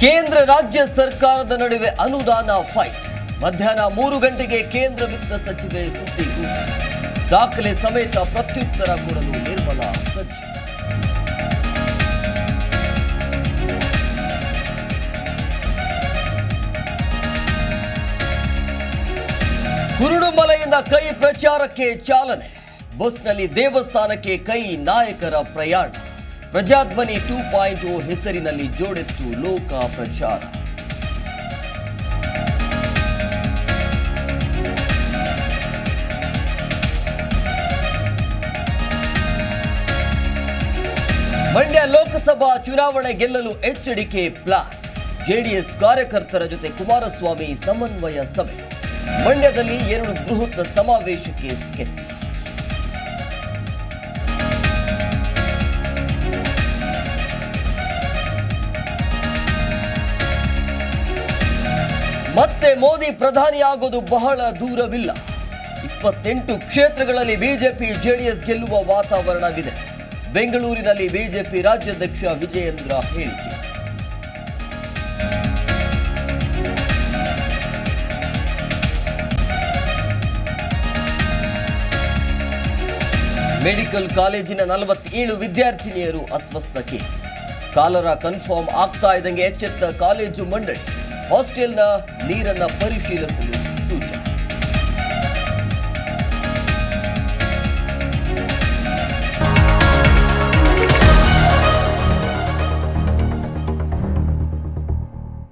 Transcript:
ಕೇಂದ್ರ ರಾಜ್ಯ ಸರ್ಕಾರದ ನಡುವೆ ಅನುದಾನ ಫೈಟ್ ಮಧ್ಯಾಹ್ನ ಮೂರು ಗಂಟೆಗೆ ಕೇಂದ್ರ ವಿತ್ತ ಸಚಿವೆ ಸುದ್ದಿಗೋಷ್ಠಿ ದಾಖಲೆ ಸಮೇತ ಪ್ರತ್ಯುತ್ತರ ಕೊಡಲು ನಿರ್ಮಲಾ ಸಜ್ಜು. ಕುರುಡುಮಲೆಯಿಂದ ಕೈ ಪ್ರಚಾರಕ್ಕೆ ಚಾಲನೆ. ಬಸ್ನಲ್ಲಿ ದೇವಸ್ಥಾನಕ್ಕೆ ಕೈ ನಾಯಕರ ಪ್ರಯಾಣ. ಪ್ರಜಾಧ್ವನಿ ಟೂ ಪಾಯಿಂಟ್ ಓ ಹೆಸರಿನಲ್ಲಿ ಜೋಡೆತ್ತು ಲೋಕ ಪ್ರಚಾರ. ಮಂಡ್ಯ ಲೋಕಸಭಾ ಚುನಾವಣೆ ಗೆಲ್ಲಲು ಎಚ್ಚರಿಕೆ ಪ್ಲಾನ್. ಜೆಡಿಎಸ್ ಕಾರ್ಯಕರ್ತರ ಜೊತೆ ಕುಮಾರಸ್ವಾಮಿ ಸಮನ್ವಯ ಸಭೆ. ಮಂಡ್ಯದಲ್ಲಿ ಎರಡು ಬೃಹತ್ ಸಮಾವೇಶಕ್ಕೆ ಸ್ಕೆಚ್. ಮತ್ತೆ ಮೋದಿ ಪ್ರಧಾನಿಯಾಗೋದು ಬಹಳ ದೂರವಿಲ್ಲ. ಇಪ್ಪತ್ತೆಂಟು ಕ್ಷೇತ್ರಗಳಲ್ಲಿ ಬಿಜೆಪಿ, ಜೆಡಿಎಸ್ ಗೆಲ್ಲುವ ವಾತಾವರಣವಿದೆ. ಬೆಂಗಳೂರಿನಲ್ಲಿ ಬಿಜೆಪಿ ರಾಜ್ಯಾಧ್ಯಕ್ಷ ವಿಜಯೇಂದ್ರ ಹೇಳಿಕೆ. ಮೆಡಿಕಲ್ ಕಾಲೇಜಿನ ನಲವತ್ತೇಳು ವಿದ್ಯಾರ್ಥಿನಿಯರು ಅಸ್ವಸ್ಥ ಕೇಸ್. ಕಾಲರ ಕನ್ಫರ್ಮ್ ಆಗ್ತಾ ಇದ್ದಂಗೆ ಎಚ್ಚೆತ್ತ ಕಾಲೇಜು ಮಂಡಳಿ. ಹಾಸ್ಟೆಲ್ನ ನೀರನ್ನ ಪರಿಶೀಲಿಸಲು ಸೂಚನೆ.